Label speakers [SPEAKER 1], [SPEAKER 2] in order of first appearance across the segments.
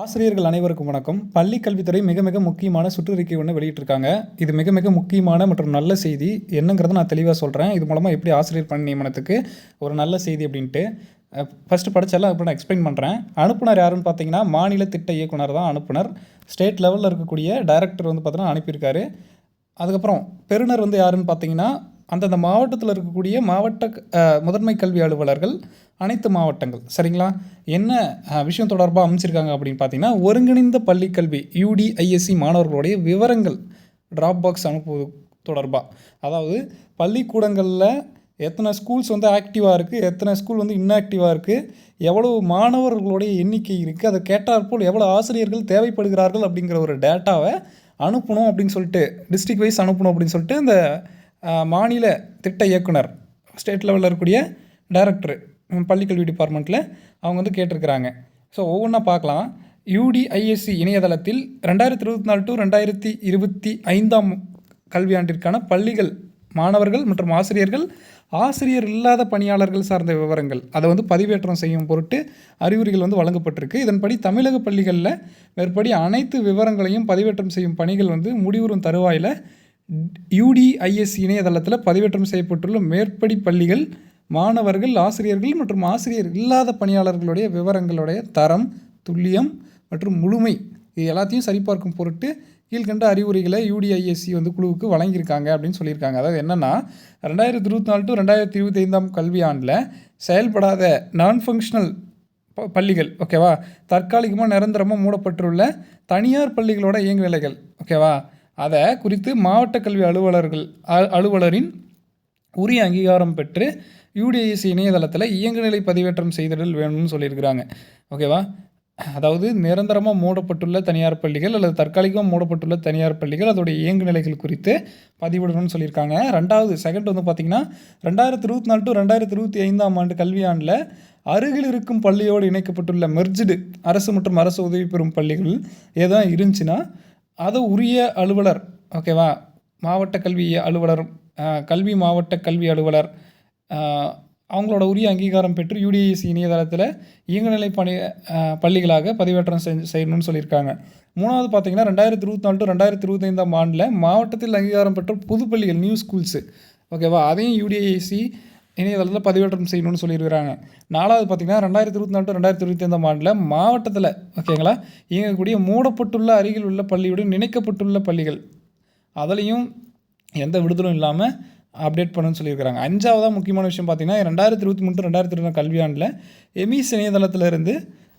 [SPEAKER 1] ஆசிரியர்கள் அனைவருக்கும் வணக்கம். பள்ளி கல்வித்துறை மிக மிக முக்கியமான சுற்றறிக்கை ஒன்று வெளியிட்டிருக்காங்க. இது மிக மிக முக்கியமான மற்றும் நல்ல செய்தி. என்னங்கிறத நான் தெளிவாக சொல்கிறேன் இது மூலமாக எப்படி ஆசிரியர் பணி நியமனத்துக்கு ஒரு நல்ல செய்தி அப்படின்ட்டு ஃபஸ்ட்டு படிச்சாலும் அப்புறம் நான் எக்ஸ்பிளைன் பண்ணுறேன் அனுப்புனர் யாருன்னு பார்த்தீங்கன்னா மாநில திட்ட இயக்குனர் தான் அனுப்புனர். ஸ்டேட் லெவலில் இருக்கக்கூடிய டைரக்டர் வந்து பார்த்தீங்கன்னா அனுப்பியிருக்காரு. அதுக்கப்புறம் பெறுநர் வந்து யாருன்னு பார்த்தீங்கன்னா அந்தந்த மாவட்டத்தில் இருக்கக்கூடிய மாவட்ட முதன்மை கல்வி அலுவலர்கள் அனைத்து மாவட்டங்கள். சரிங்களா? என்ன விஷயம் தொடர்பாக அமைச்சிருக்காங்க அப்படின்னு பார்த்தீங்கன்னா ஒருங்கிணைந்த பள்ளிக்கல்வி யூடிஐஎஸ்சி மாணவர்களுடைய விவரங்கள் ட்ராப் பாக்ஸ் அனுப்புவது தொடர்பாக அதாவது பள்ளிக்கூடங்களில் எத்தனை ஸ்கூல்ஸ் வந்து ஆக்டிவாக இருக்குது எத்தனை ஸ்கூல் வந்து இன்ஆக்டிவாக இருக்குது எவ்வளோ மாணவர்களுடைய எண்ணிக்கை இருக்குது அதை கேட்டாற்போல் எவ்வளோ ஆசிரியர்கள் தேவைப்படுகிறார்கள் அப்படிங்கிற ஒரு டேட்டாவை அனுப்பணும் அப்படின்னு சொல்லிட்டு டிஸ்ட்ரிக்ட் வைஸ் அனுப்பணும் அப்படின்னு சொல்லிட்டு இந்த மாநில திட்ட இயக்குனர் ஸ்டேட் லெவலில் இருக்கக்கூடிய டைரக்டர் பள்ளிக்கல்வி டிபார்ட்மெண்ட்டில் அவங்க வந்து கேட்டிருக்கிறாங்க. ஸோ ஒவ்வொன்றா பார்க்கலாம். யூடிஐஎஸ்சி இணையதளத்தில் ரெண்டாயிரத்தி இருபத்தி நாலு டு ரெண்டாயிரத்தி இருபத்தி ஐந்தாம் கல்வியாண்டிற்கான பள்ளிகள் மாணவர்கள் மற்றும் ஆசிரியர்கள் ஆசிரியர் இல்லாத பணியாளர்கள் சார்ந்த விவரங்கள் அதை வந்து பதிவேற்றம் செய்யும் பொருட்டு அறிவுரைகள் வந்து வழங்கப்பட்டிருக்கு. இதன்படி தமிழக பள்ளிகளில் மேற்படி அனைத்து விவரங்களையும் பதிவேற்றம் செய்யும் பணிகள் வந்து முடிவுறும் தருவாயில் யூடிஐஎஸ் இணையதளத்தில் பதிவேற்றம் செய்யப்பட்டுள்ள மேற்படி பள்ளிகள் மாணவர்கள் ஆசிரியர்கள் மற்றும் ஆசிரியர் இல்லாத பணியாளர்களுடைய விவரங்களுடைய தரம் துல்லியம் மற்றும் முழுமை இது எல்லாத்தையும் சரிபார்க்கும் பொருட்டு கீழ்கண்ட அறிவுரைகளை யூடிஐஎஸ்சி வந்து குழுவுக்கு வழங்கியிருக்காங்க அப்படின்னு சொல்லியிருக்காங்க. அதாவது என்னென்னா ரெண்டாயிரத்தி இருபத்தி நாலு டு ரெண்டாயிரத்தி இருபத்தி ஐந்தாம் கல்வியாண்டில் செயல்படாத நான் ஃபங்க்ஷனல் ப- பள்ளிகள் ஓகேவா தற்காலிகமாக நிரந்தரமாக மூடப்பட்டுள்ள தனியார் பள்ளிகளோட இயங்குநிலைகள் ஓகேவா அதை குறித்து மாவட்ட கல்வி அலுவலர்கள் அ- அலுவலரின் உரிய அங்கீகாரம் பெற்று யூடிஎஸ்சி இணையதளத்தில் இயங்குநிலை பதிவேற்றம் செய்திடல் வேணும்னு சொல்லியிருக்கிறாங்க. ஓகேவா? அதாவது நிரந்தரமாக மூடப்பட்டுள்ள தனியார் பள்ளிகள் அல்லது தற்காலிகமாக மூடப்பட்டுள்ள தனியார் பள்ளிகள் அதோடைய இயங்குநிலைகள் குறித்து பதிவிடணும்னு சொல்லியிருக்காங்க. ரெண்டாவது செகண்ட் வந்து பார்த்திங்கன்னா ரெண்டாயிரத்தி இருபத்தி நாலு டு ரெண்டாயிரத்தி இருபத்தி ஐந்தாம் ஆண்டு கல்வியாண்டில் அருகில் இருக்கும் பள்ளியோடு இணைக்கப்பட்டுள்ள மெர்ஜிடு அரசு மற்றும் அரசு உதவி பெறும் பள்ளிகள் ஏதாவது இருந்துச்சுன்னா அது உரிய அலுவலர் ஓகேவா மாவட்ட கல்வி அலுவலர் கல்வி மாவட்ட கல்வி அலுவலர் அவங்களோட உரிய அங்கீகாரம் பெற்று யூடிஎஸ்சி இணையதளத்தில் இயங்குநிலை பணி பள்ளிகளாக பதிவேற்றம் செஞ்சு செய்யணும்னு சொல்லியிருக்காங்க. மூணாவது பார்த்தீங்கன்னா ரெண்டாயிரத்தி இருபத்தி நாலு டு ரெண்டாயிரத்தி இருபத்தைந்தாம் ஆண்டில் மாவட்டத்தில் அங்கீகாரம் பெற்ற புது பள்ளிகள் நியூ ஸ்கூல்ஸு ஓகேவா அதையும் யூடிஐசி இணையதளத்தில் பதிவேற்றம் செய்யணும்னு சொல்லியிருக்கிறாங்க. நாலாவது பார்த்தீங்கன்னா ரெண்டாயிரத்தி இருபத்தி நாலு ரெண்டாயிரத்தி இருபத்தி ஐந்தாம் ஆண்டில் மாவட்டத்தில் ஓகேங்களா இயங்கக்கூடிய மூடப்பட்டுள்ள அருகில் உள்ள பள்ளியுடன் இணைக்கப்பட்டுள்ள பள்ளிகள். அதுலேயும் எந்த விடுதலும் இல்லாமல் அப்டேட் பண்ணுன்னு சொல்லியிருக்கிறாங்க. அஞ்சாவதாக முக்கியமான விஷயம் பார்த்தீங்கன்னா ரெண்டாயிரத்தி இருபத்தி மூணு ரெண்டாயிரத்தி இருபது கல்வியாண்டில் எமிஸ் இணையதளத்தில் இருந்து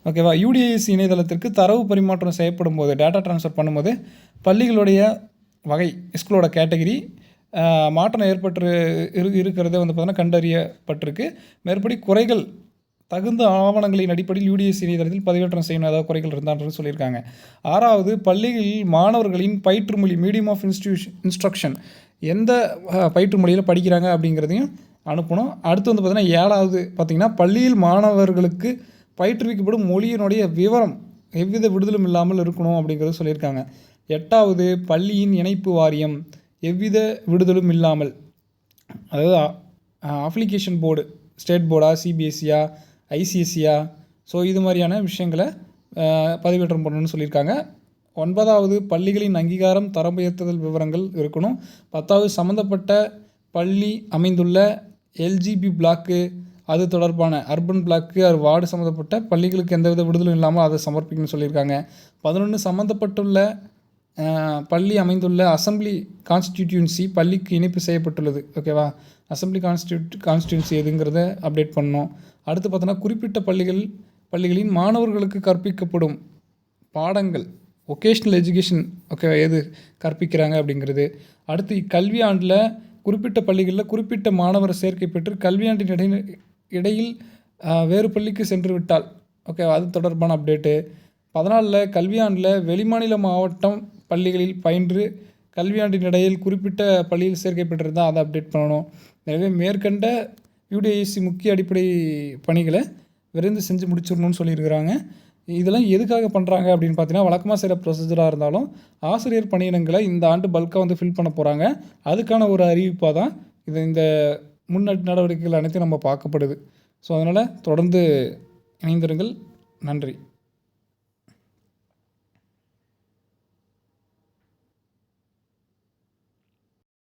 [SPEAKER 1] ஓகேவா யூடிஐஎஸ் இணையதளத்திற்கு தரவு பரிமாற்றம் செய்யப்படும் போது டேட்டா ட்ரான்ஸ்ஃபர் பண்ணும்போது பள்ளிகளுடைய வகை ஸ்கூலோட கேட்டகிரி மாற்றம் ஏற்பட்டு இரு இருக்கிறதே வந்து பார்த்தோன்னா கண்டறியப்பட்டிருக்கு. மேற்படி குறைகள் தகுந்த ஆவணங்களின் அடிப்படையில் யூடிஎஸ் இணையதளத்தில் பதிவேற்றம் செய்யணும். ஏதாவது குறைகள் இருந்தான்றது சொல்லியிருக்காங்க. ஆறாவது பள்ளிகளில் மாணவர்களின் பயிற்று மொழி மீடியம் ஆஃப் இன்ஸ்டியூஷன் இன்ஸ்ட்ரக்ஷன் எந்த பயிற்று மொழியில் படிக்கிறாங்க அப்படிங்கிறதையும் அனுப்பணும். அடுத்து வந்து பார்த்திங்கன்னா ஏழாவது பார்த்திங்கன்னா பள்ளியில் மாணவர்களுக்கு பயிற்றுவிக்கப்படும் மொழியினுடைய விவரம் எவ்வித விடுதலும் இல்லாமல் இருக்கணும் அப்படிங்கிறது சொல்லியிருக்காங்க. எட்டாவது பள்ளியின் இணைப்பு வாரியம். எவ்வித விடுதலும் இல்லாமல் அதாவது அப்ளிகேஷன் போர்டு ஸ்டேட் போர்டா சிபிஎஸ்சியா ஐசிஎஸ்சியா ஸோ இது மாதிரியான விஷயங்களை பதிவேற்றம் பண்ணணும்னு சொல்லியிருக்காங்க. ஒன்பதாவது பள்ளிகளின் அங்கீகாரம் தரம் உயர்த்துதல் விவரங்கள் இருக்கணும். பத்தாவது சம்மந்தப்பட்ட பள்ளி அமைந்துள்ள எல்ஜிபி பிளாக்கு அது தொடர்பான அர்பன் பிளாக்கு அது வார்டு சம்மந்தப்பட்ட பள்ளிகளுக்கு எந்தவித விடுதலும் இல்லாமல் அதை சமர்ப்பிக்கணும்னு சொல்லியிருக்காங்க. பதினொன்று சம்மந்தப்பட்டுள்ள பள்ளி அமைந்துள்ள அசெம்பிளி கான்ஸ்டிடியூன்சி பள்ளிக்கு இணைப்பு செய்யப்பட்டுள்ளது. ஓகேவா அசெம்பிளி கான்ஸ்டியூட் கான்ஸ்டியூன்சி எதுங்கிறத அப்டேட் பண்ணோம். அடுத்து பார்த்தோன்னா குறிப்பிட்ட பள்ளிகள் பள்ளிகளின் மாணவர்களுக்கு கற்பிக்கப்படும் பாடங்கள் ஒகேஷ்னல் எஜுகேஷன் ஓகே எது கற்பிக்கிறாங்க அப்படிங்கிறது. அடுத்து இக்கல்வி ஆண்டில் குறிப்பிட்ட பள்ளிகளில் குறிப்பிட்ட மாணவர் சேர்க்கை பெற்று கல்வியாண்டின் இடை இடையில் வேறு பள்ளிக்கு சென்று விட்டால் ஓகே அது தொடர்பான அப்டேட்டு பதினாலில் கல்வியாண்டில் வெளிமாநில மாவட்டம் பள்ளிகளில் பயின்று கல்வியாண்டின் இடையில் குறிப்பிட்ட பள்ளியில் சேர்க்கை பெற்றிருந்தால் அதை அப்டேட் பண்ணணும். எனவே மேற்கண்ட யூடிஐசி முக்கிய அடிப்படை பணிகளை விரைந்து செஞ்சு முடிச்சிடணும்னு சொல்லியிருக்கிறாங்க. இதெல்லாம் எதுக்காக பண்ணுறாங்க அப்படின்னு பார்த்தீங்கன்னா வழக்கமாக சில ப்ரொசீஜராக இருந்தாலும் ஆசிரியர் பணியிடங்களை இந்த ஆண்டு பல்காக வந்து ஃபில் பண்ண போகிறாங்க அதுக்கான ஒரு அறிவிப்பாக தான் இது. இந்த முன்னெட்டு நடவடிக்கைகள் அனைத்தையும் நம்ம பார்க்கப்படுது. ஸோ அதனால் தொடர்ந்து இணைந்திருங்கள். நன்றி.